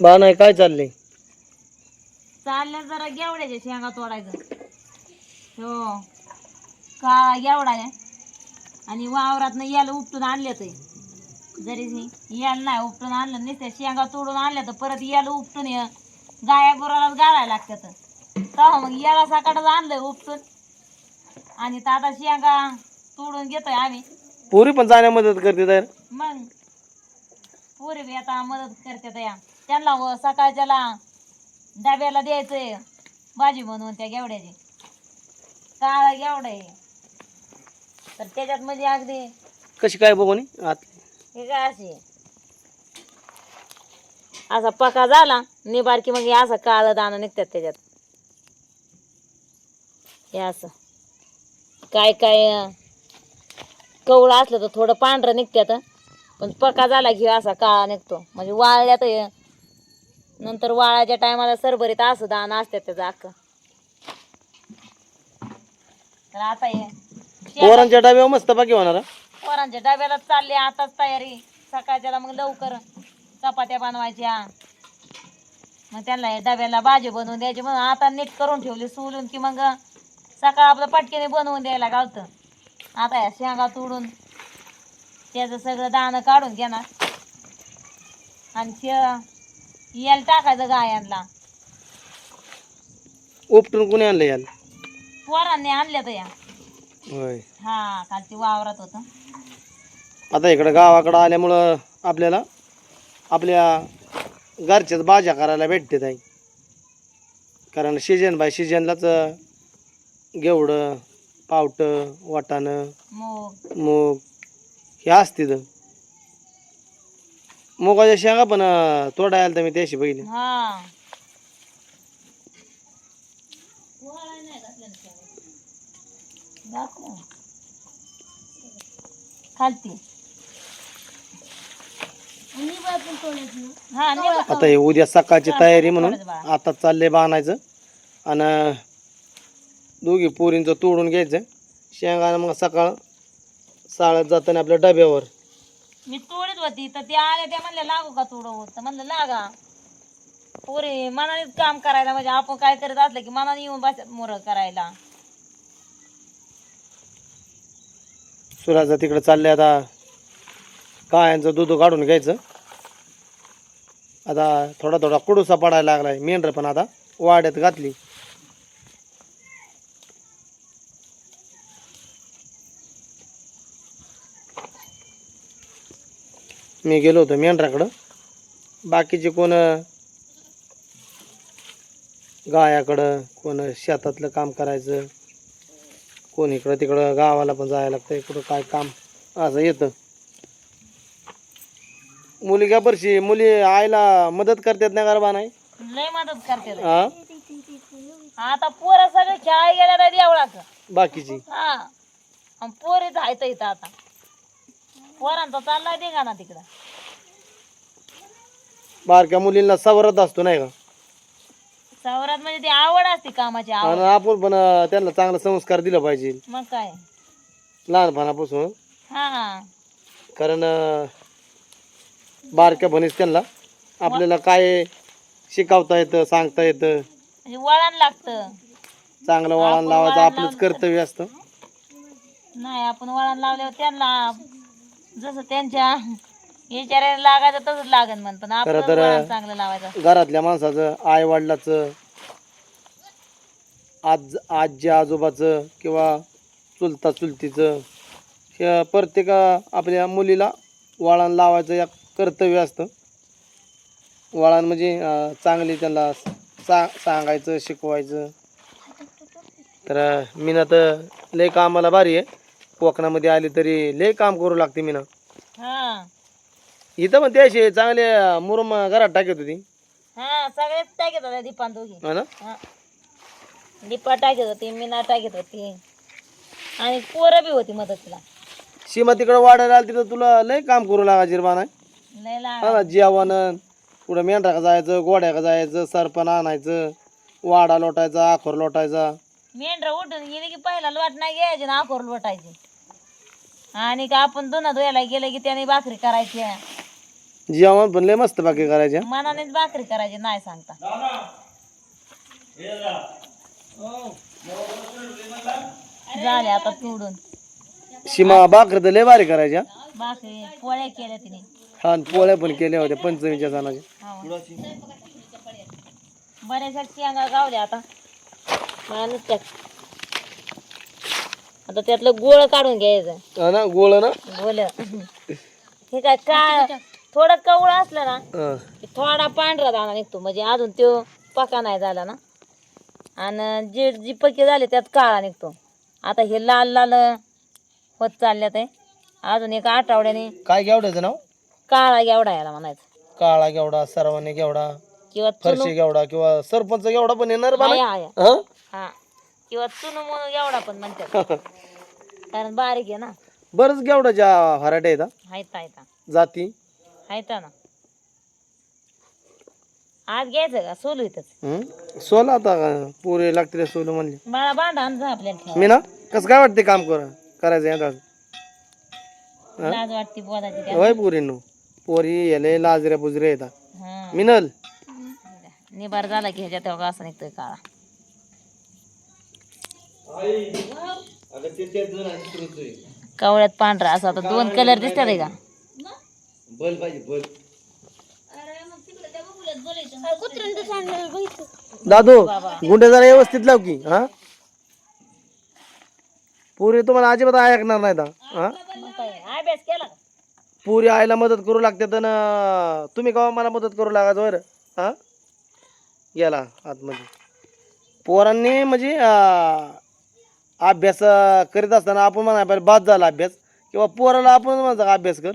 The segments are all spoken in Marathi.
बा नाही काय चाललंय? चालल्या जरा गेवड्याच्या शेंगा तोडायचं. हो. काळा गेवडा आहे? आणि वावरात याला उपटून आणले ते. जरी हे याला नाही उपटून आणलं नुसत्या शेंगा तोडून आणल्या तर परत याला उपटून ये गाया गुरालाच गाळायला लागतात. तेव्हा मग याला सकाळच आणलंय उपटून. आणि तर आता शेंगा तोडून घेतोय आम्ही. पोरी पण जाण्या मदत करते तर. मग? पोरी बी आता मदत करतात या त्यांना व सकाळच्याला डब्याला द्यायचंय. भाजी बनवून त्या गेवड्याची. काळा गेवडा आहे. तर त्याच्यात म्हणजे अगदी कशी काय बघून आत हे काय असे? असा पका झाला निबार की मग हे असं काळं दाणं निघतात त्याच्यात. हे असं. काय काय कवळं असलं तर थोडं पांढरं निघत्यात. पण पका झाला की असा काळा निघतो. म्हणजे वाळल्यात. नंतर वाळाच्या टायमाला सरभरीत असं दाणं असतात त्याचं अख्खं. तर आता हे. शेंगा- पोरांच्या डब्यावर मस्त बाकी होणार हा? पोरांच्या डब्याला चालले आताच तयारी. सकाळच्याला मग लवकर चपात्या बनवायच्या. मग त्यांना हे डब्याला भाजी बनवून द्यायची. मग आता नीट करून ठेवली सोलून की मग सकाळ आपलं पटकेने बनवून द्यायला गावतं आता या शेंगा तोडून त्याचं सगळं दाणं काढून घेणार. आणि शे याला टाकायचं गायांना. उपटून कुणी आणलं याला? पोरांनी आणल्या तर या. होय. हा खालती वावरात होतं. आता इकडं गावाकडं आल्यामुळं आपल्याला आपल्या घरच्याच भाज्या करायला भेटते ताई कारण सीजन बाय सीजनलाच गेवडं पावटं वाटाणं मग. मूग हे असते तर. मुगाच्या शेंगा पण तोडायला तर मी त्याशी बघितली. हा. दाखव. खालती. हा निभा आता हे उद्या सकाळची तयारी म्हणून. आता चालले बाणायचं आणि दोघी पोरींचं तोडून घ्यायचं. शेंगा मग सकाळ साळत जाताना आपल्या डब्यावर. मी तोडीत होती तर ते आले त्या म्हणले लागू का तोडू तर म्हणलं लागा. पोरी मनानेच काम करायला म्हणजे आपण काय करत असलं की मनाने येऊन बस मोर करायला. सुराचं तिकडं चालले आता. गायांचं दूध काढून घ्यायचं. आता थोडा थोडा कुडूसा पडायला लागलाय मेंढर पण आता वाड्यात घातली. मी गेलो होतो मेंढराकडं. बाकीचे कोण गायाकडं कोण शेतातलं काम करायचं कोण इकडं तिकडं गावाला पण जायला लागतं इकडं काय काम असं येतं. मुली का बरशी मुली आईला मदत करतात ना गरबा नाही? लय मदत करते. हा आता पोरं सगळे खेळायला गेल्या बाकीची? हा. आणि पोरीच आहेत इथं आता. पोरांचा चाललाय तिकडं. बारक्या मुलींना सवरत असतो नाही का? सवरात म्हणजे ती आवड असते कामाची आवड. आणि आपण पण अं, त्यांना चांगला संस्कार दिला पाहिजे. मग काय? लहानपणापासून. हा कारण अं, बारक्या भणीस त्यांना आपल्याला काय शिकवता येतं सांगता येतं. म्हणजे वळण लागतं. चांगलं वळण लावायचं आपलंच कर्तव्य असतं. नाही आपण वळण लावल्यावर त्यांना जसं त्यांच्या विचारायला लागायचं तसंच लागन म्हण. पण आपण खरं तर- चांगलं लावायचं. घरातल्या माणसाचं आई वडिलाचं आज आजी आजोबाचं किंवा चुलता चुलतीचं हे प्रत्येक आपल्या मुलीला वळण लावायचं एक कर्तव्य असतं. वळण म्हणजे अं, चांगली त्यांना सा सांगायचं शिकवायचं. तर मीना तर लय कामाला भारी आहे. कोकणामध्ये आली तरी लय काम करू लागते मीना. हा. इथं पण त्याशी चांगले मुरुम घरात टाकत होती. हा सगळेच टाकत होत्या दीपान दोघी. हा ना? हा. दीपा टाकत होती मीना टाकत होती. आणि पोरं बी होती मदतीला. सीमा तिकडे वाढायला आली तिथं तुला लय काम करू लागायची रे बाना लय लहान हा ना जेवण पुढं मेंढरा जायचं गोड्या का जायचं सरपण आणायचं वाडा लोटायचा आखोर लोटायचा. मेंढर उठून गेली की पहिला लोट नाही घ्यायची ना आकोर लोटायची. आणि का आपण दोन धुयाला गेलं की त्याने भाकरी करायची. जेवण पण लय मस्त बाकी करायच्या. मनानेच भाकरी करायची नाही सांगता. झाले आता तोडून. सीमा भाकर तर लय भारी करायच्या. भाकरी पोळ्या केल्या तिने. हा आणि पोळ्या पण केल्या होत्या पंचमीच्या सणाच्या. बऱ्याचशा शेंगा गावल्या आता. नुसत्यात आता त्यातलं गोळ काढून घ्यायचं. हा ना गोळ ना? गोल हे काय का थोडं कवळं असलं ना हा. की थोडा पांढरा दाणा निघतो. म्हणजे अजून तो पका नाही झाला ना. आणि जे जी पके झाले त्यात काळा निघतो. आता हे लाल लाल होत चालल्यात आहे अजून एक आठवड्याने काय घेवड्याचं नाव? काळा गेवडा याला म्हणायचं. काळा घेवडा सर्वांनी घेवडा किंवा चुनू फरशी घेवडा किंवा सरपंच घेवडा पण येणार बा हा? हा. किंवा चुनू म्हणून एवढा पण म्हणतात. कारण बारीक आहे ना. बरंच घेवडाच्या व्हरायटी आहेत हा. हायता हायता जाती? हायता ना. आज घ्यायचं का? सोलू इथंच. हम्म. सोला आता का? पुरे लागतील सोलं म्हणले. मला भांडा आणजा आपल्याला मी ना? कसं काय वाटते काम कर करायचं लाज वाटते बोलायची त्या होय पुरी नो पोरी येले लाजऱ्या बुजऱ्या येतात. हा. मिनल. निबार झाला की ह्याच्यात तेव्हा असं निघतोय काळा. कवळ्यात पांढरा असं आता दोन कलर दिसतात आहे का? बल पाहिजे बल. दादू गुंडे जरा व्यवस्थित लाव की हा? पुरी तुम्हाला अजिबात ऐकणार नाही हा? अभ्यास केला पुरी आईला मदत करू लागते तर तुम्ही का मला मदत करू लागायचं बरं हा? गेला आतमध्ये. पोरांनी म्हणजे अभ्यास करीत असताना आपण म्हणा पाहिजे बाद झाला अभ्यास. किंवा पोराला आपण म्हणायचं का अभ्यास कर.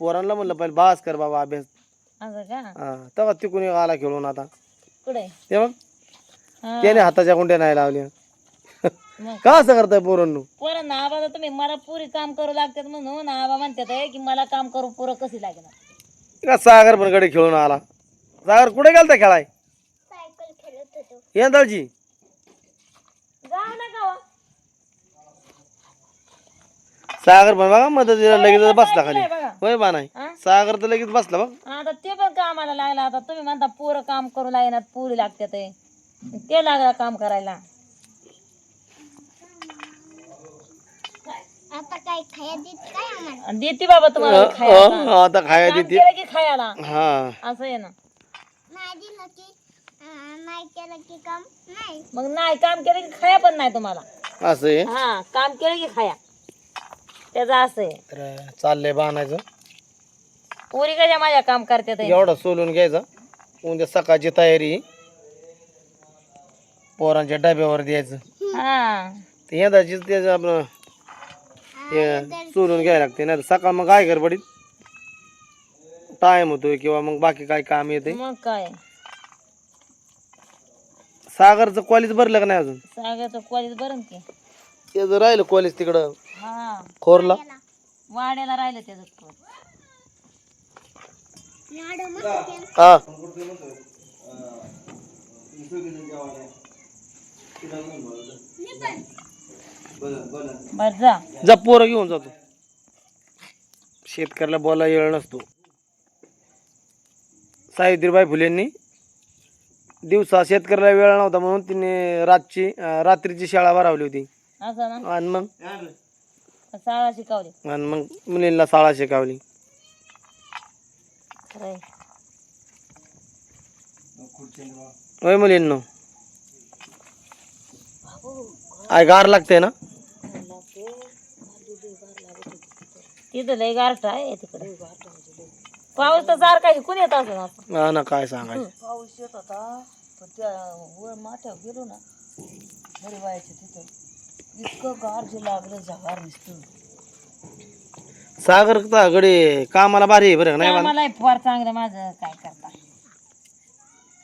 पोरांना म्हणलं पाहिजे बास कर बाबा अभ्यास. असं का? हा तेव्हा तिकून एक आला खेळून आता. कुठे? ते मग हा. त्याने हाताच्या गुंड्या नाही लावल्या. मग? का असं करताय पोरांनो? पोरं ना आबा तर तुम्ही मला पुरी काम करू लागतात म्हणून आबा म्हणतात आहे की मला काम करू पुरं कशी लागणार? का सागर पण कडे खेळून आला. सागर कुठे गेलता खेळाय? यंदाची जाऊ नका हो. सागर पण बघा मदतीला लगेच बसला खाली. काय बघा. होय बा नाही. हा? सागर तर लगेच बसला बघ. आता ते पण कामाला लागला. आता तुम्ही म्हणता पोरं काम करू लागणार पुरी लागतात आहे. ते लागला काम करायला. आणि देते बाबा तुम्हाला खायला. अं, आता खाया काम देते. केलं की खायला. हा. असं आहे ना. मग नाही काम केलं की खाया पण नाही तुम्हाला. असं आहे? हा काम केलं की खाया. त्याचं असं आहे. तर चाललंय बाणायचं पोरी कशा माझ्या काम करतात आहे. एवढा सोलून घ्यायचा. उद्या सकाळची तयारी. पोरांच्या डब्यावर द्यायचं. हा. ते यंदाची त्याचं आपलं हे सोलून घ्यायला लागते. नाही सकाळ मग काय गडबडीत टाइम होतोय किंवा मग बाकी काय काम येते मग काय? सागरचं कॉलेज भरलं का नाही अजून? सागरचं कॉलेज बरं की. त्याचं राहिलं कॉलेज तिकडं हा. खोरला? वाड्याला राहिलं त्याचं. हा. बरं जा. जा पोरं घेऊन जातो. शेतकऱ्याला बोला वेळ नसतो. सावित्रीबाई फुलेंनी दिवसा शेतकऱ्याला वेळ नव्हता म्हणून तिने रातची अं, रात्रीची शाळा भरावली होती. असं ना? आणि मग? शाळा शिकवली. आणि मग मुलींना शाळा शिकावली. खरंय. होय मुलींनो? आय गार लागते ना? तिथं लय गारठा आहे तिकडे. पाऊस तर सारखा. कुणी येत असं असं हा ना काय सांगायचं? पाऊस येत होता पण त्या वर माथ्यावर गेलो ना घरी व्हायचं तिथं. इतकं गार जे लागलं जगार नुसतं सागर गडे कामाला भारी आहे बरं का नाही बा मला फार चांगलं माझं काय करता?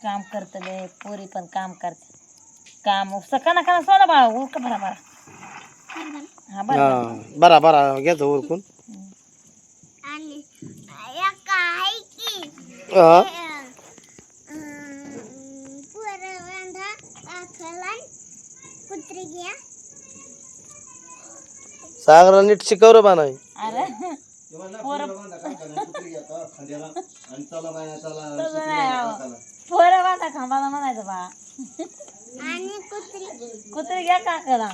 काम करतले पोरी पण काम करते. काम सकाळ खाना सोना बाळा उरक बरा बरा. हा बरं. हा बरा बरा घ्यायचं उरकून. हा. सागरला नीट शिकवलं बा नाही. अरे. पोरं बांधा खांबाला म्हणायचं बा. कुत्री घ्या काकाला.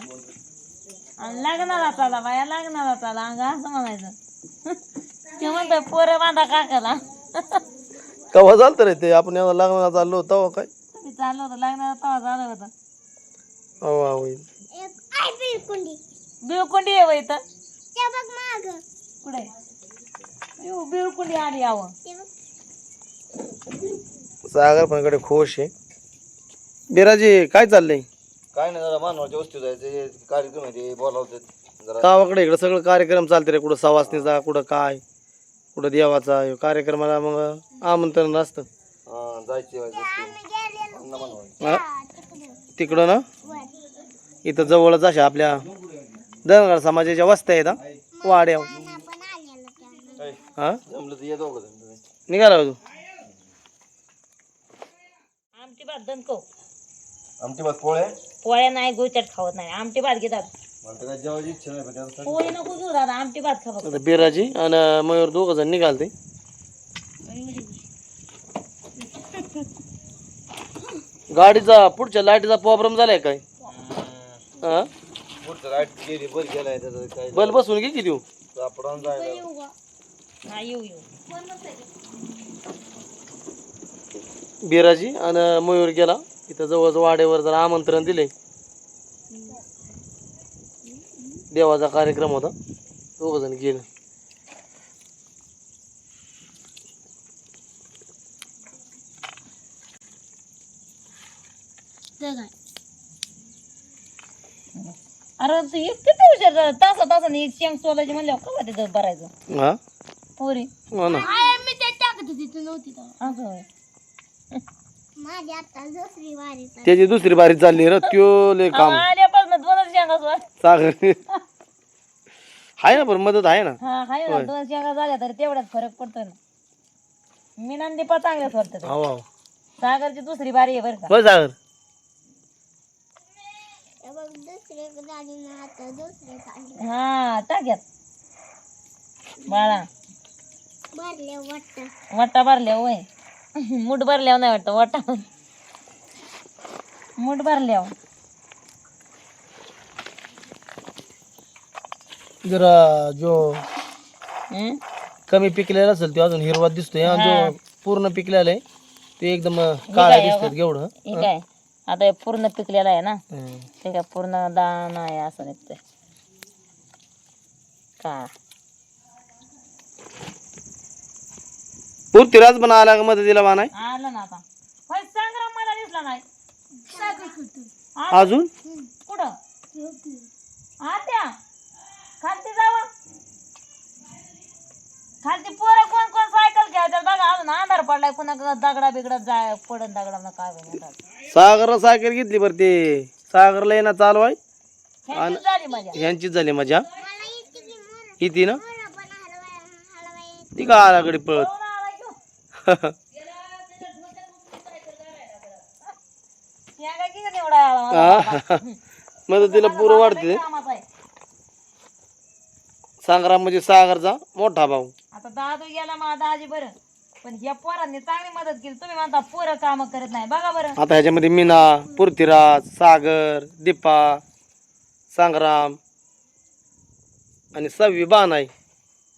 आणि लग्नाला चाला बाया लग्नाला चाला अंग असं म्हणायचं. ते पोरं बांधा काकाला. कवा चालतं रे ते? आपण याला लग्नाला चाललो होतो तेव्हा काय? तुम्ही चाललं होतं लग्नाला तेव्हा झालं होतं. अहो बिळकुंडी आहे इथं. कुठे येऊ बिळकुंडी आली यावं सागर पण कडे खुश आहे. बिराजी काय चाललंय? काय नाही जरा मानवाच्या वस्तू जायचे कार्यक्रम आहे ते बोलावतात जरा गावाकडे इकडे सगळं कार्यक्रम चालते रे. कुठं सवासणीचा कुठं काय कुठं देवाचा ह्यो कार्यक्रमाला मग आमंत्रण असतं. जायचे वस्तू अन्न बनवायचे. हा? तिकडं ना? इथं जवळच अशा आपल्या धनगर समाजाच्या वस्त्या आहेत हा. वाड्या. हा. निघाला तू? आमटी भात दणको. आमची बस पोळे पोळ्या नाही गुळचट खावत नाही. आमटी भात घेतात मला तर काय जेवायची इच्छा नाही पण त्याचं पोळी नको घेऊ दादा आमटी भात खा फक्त. आता बिराजी आणि मयूर दोघं जण निघालते. गाडीचा पुढच्या लाईटीचा प्रॉब्लेम झालाय काय? हा? पुढचं लाइट गेली बरं गेलाय त्याचं काय बल बसून घे की देऊ. सापडावून जायला. हा येऊ येऊ. बिराजी आणि मयूर गेला. इथं जवळच वाड्यावर जरा आमंत्रण दिले देवाचा कार्यक्रम होता. दोघ जण गेले अरे तू एक किती हुशार झाला तासा तासाने एक शेंग सोलायची म्हणल्यावर कवा तिथं भरायचं? हा? पोरी. हो ना. असं होय. त्याची दुसरी बारी चालली रे त्यो लय काम. आल्यापासून दोनच शेंगा सोड सागर. आहे ना पण मदत आहे ना. हा हाय ना दोन शेंगा झाल्या तरी तेवढ्याच फरक पडतोय ना. मी नंदीपा चांगल्याच वाटतं हो हो. सागरची दुसरी बारी आहे बरं का. होय सागर. हा टाक्यात बाळा. वट्टा भरल्या मूठ भरल्यावर नाही वाटतं वट्टा मूठ भरल्यावर जरा जो हं? कमी पिकलेला असेल तो अजून हिरवा दिसतोय आणि जो पूर्ण पिकलेला आहे ते एकदम काय दिसतात हे काय? आता हे पूर्ण पिकलेलं आहे ना. ते काय पूर्ण दाणा आहे असं निघतंय. का? पृथ्वीराज पण आला का मदतीला बाणाय आलं ना आता. होय संग्राम मला दिसला नाही. अजून? कुठं? आत्या खालती जावं. खालती पोरं कोण कोण सायकल खेळतात? बघा अजून अंधार पडलाय पुन्हा दगडा बिगडा जाय पडन दगडा काय सागरला सायकल घेतली बरं ते. सागरला येणं चालू आहे. झाली मजा. ह्यांचीच झाली मजा. किती ना? ती का आलाकडे पळत? कोण आला घेऊन? या काय की निवडा आला मला? हा. मदतीला पुरं वाढते. कामाचा आहे. संग्राम म्हणजे सागरचा मोठा भाऊ. दादू गेला मला दाजी बरं पण ह्या पोरांनी चांगली मदत केली. तुम्ही म्हणता पोरं काम करत नाही. बघा बरं. आता ह्याच्यामध्ये मीना पृथ्वीराज सागर दीपा संग्राम आणि सव्वी बाण आहे.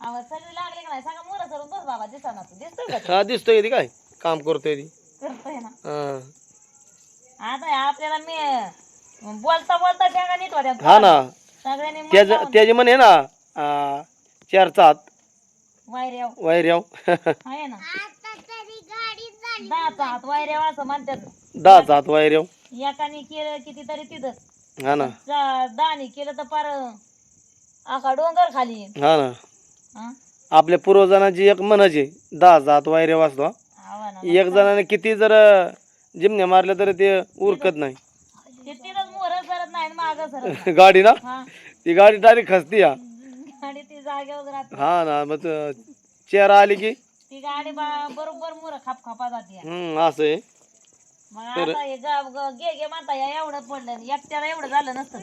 आवाज सगळी लागली का नाही? सांगा मोर सरून बस बाबा दिसा ना तू. दिसतोय का? हा दिसतोय ती काय? काम करतोय ती. करतोय ना. हा. आता हे आपल्याला मी बोलता बोलता शेंगा नीट होत्या. हा ना. सगळ्यांनी त्याच लावून त्याची म्हणे ना आ, चार चात आहे ना? दहाचा हात वायऱ्याव असं म्हणतात. दहा वैर्याव एकाने केलं कितीतरी तिथं. हा ना. दाणी केलं तर पार आखा डोंगर खाली. हा ना. हा? आपल्या पूर्वजांची एक म्हणायची दहा जात वैर्याव असतो हा. आवा ना एक जणाने किती जर जिमण्या मारल्या तरी ते उरकत नाही. ते तिथंच मोर सरत नाही माग सरत गाडी ना? हा. ती गाडी डायरेक्ट खसती हा. हा ना मग चेहरा आली की? ती गाडी बरोबर मुर खाप खापा जाते. हम्म असं आहे. आता हे गे गे या एवढं पडलं एवढं झालं नसतं.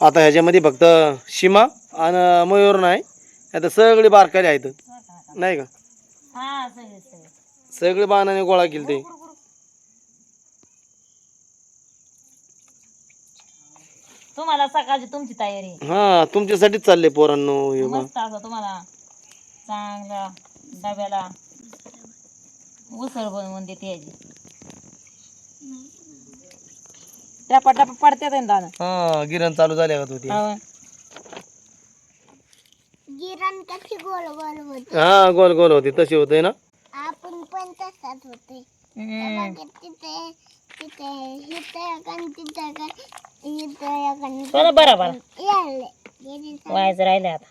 आता ह्याच्यामध्ये फक्त सीमा आणि मयूर नाही आता सगळी बारकाली आहेत. नाही का? सगळे. बाणाने गोळा केले ते. तुम्हाला सकाळची तुमची तयारी. हा तुमच्यासाठीच चालले पोरांनो हे बा. मस्त असं तुम्हाला चांगला डब्याला उसळ बनवून देते याची. टपा टपा पडते ना दादा हा गिरण चालू झाले का हो. गिरण कशी गोल गोल होते हा गोल गोल होते. तशी होते ना? आपण पण तसाच होते. हम्म. तिथे तिथे इथे एकान तिथे एकान इथे एकान बरं बरं बरं. यायले. गेली व्हायचं राहिले आता.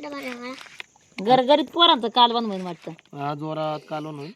बरं गरगरीत पोरांचं कालवण म्हणून वाटतं. हा जोरात कालवून होईल.